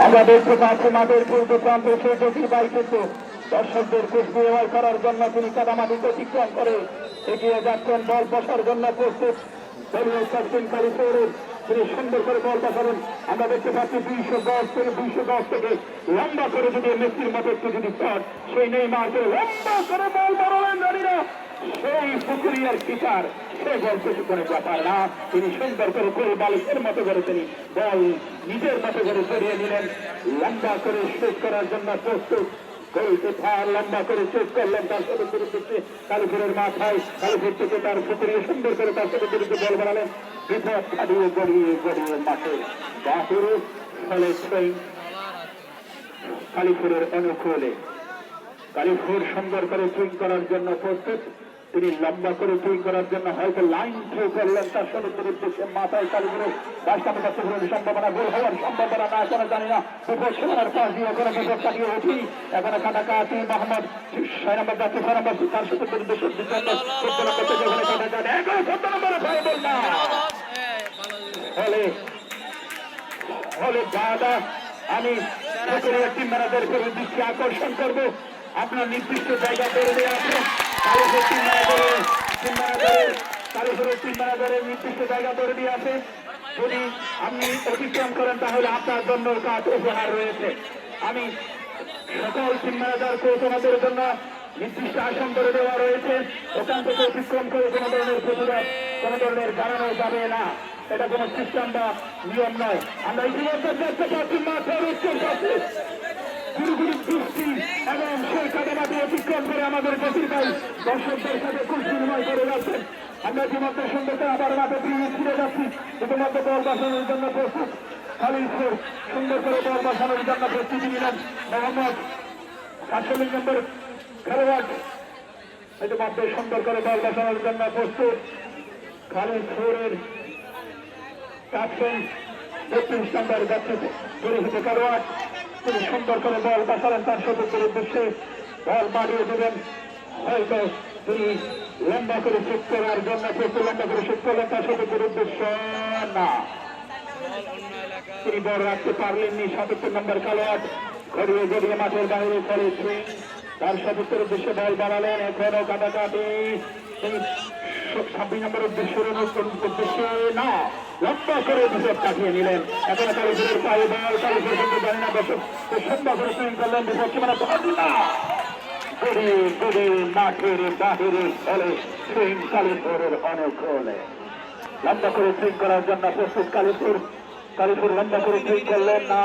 দেখতে পাচ্ছি মাঠের পূর্ব প্রান্তে সে গতির বাইকেতে দর্শকদের কুচবিহার করার জন্য তিনি কাদামাটিতে অতিক্রম করে এগিয়ে যাচ্ছেন, বল বসার জন্য প্রস্তুত। তিনি সুন্দর করে বল বসাবেন আমরা দেখতে পাচ্ছি দুইশো দশ থেকে দুইশো দশ থেকে লম্বা করে যদি মেসির মতো একটু যদি শট সেই নেই মারকে লম্বা করে বল বাড়ালেন জানিনা সেই পুকুরিয়ার কিপার সে বল কিছু করে ব্যাপার না। তিনি সুন্দর করে গোল বালিশের মতো করে তিনি বল নিজের মতো করে সরিয়ে নিলেন। লম্বা করে শেষ করার জন্য প্রস্তুত। গোলকে ফার লম্বা করে শেষ করলেন তার সাথে বিরুদ্ধে কালীপুরের মাথায়। কালীপুর থেকে তার পুকুরিয়ে সুন্দর করে তার সাথে বিরুদ্ধে বল বাড়ালেন বিপদ ছাড়িয়ে গড়িয়ে গড়িয়ে মাঠে বাহুরে ফলে কালীপুরের অনুকূলে। কালীপুর সুন্দর করে সুইং করার জন্য প্রস্তুত। তিনি লম্বা করে সুইং করার জন্য হয়তো লাইন থ্রু করলেন তার সমুদ্রের উদ্দেশ্যে মাথায় কালীপুরে বাসটাকে কাছে পুরো সম্ভাবনা গোল হওয়ার সম্ভাবনা না এখনও জানি না। বিপদ সীমানার পাশ দিয়ে ওখানে বিপদ কাটিয়ে উঠি। এখানে কাটাকাটি মোহাম্মদ, ছয় নম্বর ছয় নম্বর তার চোদ্দ নম্বর থেকে ওখানে কাটা যান চোদ্দ নম্বরে বল না। ফলে ফলে দাদা, আমি পুকুরিয়া টিম ম্যানেজারকে দৃষ্টি আকর্ষণ করব। আপনার নির্দিষ্ট জায়গা করে দেওয়া নির্দিষ্ট জায়গা টিম ম্যানেজার কোচ জন্য নির্দিষ্ট আসন করে দেওয়া রয়েছে ওখান থেকে অতিক্রম করে কোনো ধরনের প্রতিবাদ কোনো ধরনের এটা কোনো সিস্টেম বা নিয়ম নয় আমরা ইতিমধ্যে দেখতে পাচ্ছি মাঠের উত্তর পাশে গুরুগুরু বৃষ্টি এবং সেই কাদামাটি অতিক্রম করে আমাদের গতির ভাই দর্শকদের সাথে খুব বিনিময় করে যাচ্ছেন আমরা ইতিমধ্যে করে আবার মাঠে ফিরে যাচ্ছি। ইতিমধ্যে বল বাসানোর জন্য প্রস্তুত। খালিদপুর সুন্দর করে বল বাসানোর জন্য প্রস্তুতি নিলেন মোহাম্মদ সাতচল্লিশ নম্বর খেলোয়াড়। ইতিমধ্যে সুন্দর করে বল বাসানোর জন্য প্রস্তুত। খালিদপুরের ক্যাপ্টেন বত্রিশ নম্বর যাচ্ছে পরিহিত খেলোয়াড়। তিনি সুন্দর করে বল বাসালেন তার সদস্যের উদ্দেশ্যে। বল বাড়িয়ে দেবেন। হয়তো তিনি লম্বা করে শেষ করার জন্য প্রচুর লম্বা করে শেষ করলেন, তার সদস্যের উদ্দেশ্য না। তিনি বল রাখতে পারলেননি, সাতাত্তর নম্বর খেলোয়াড়। গড়িয়ে গড়িয়ে মাঠের বাইরে সুইং তার সদস্যের উদ্দেশ্যে বল বাড়ালেন, এখনও কাটাকাটি। ছাব্বিশ নম্বর উদ্দেশ্যের উদ্দেশ্যে না। লম্বা করে বিপদ কাটিয়ে নিলেন। এখন কালীপুরের পায়ে বল কালীপুর জানি না দর্শক লম্বা করে করলেন বিপদ সীমানা না? গড়িয়ে গড়িয়ে মাঠের বাহিরে ফলে সুইং কালীপুরের অনেক হলে লম্বা করে করার জন্য প্রস্তুত কালীপুর কালীপুর লম্বা করে সুইং করলেন না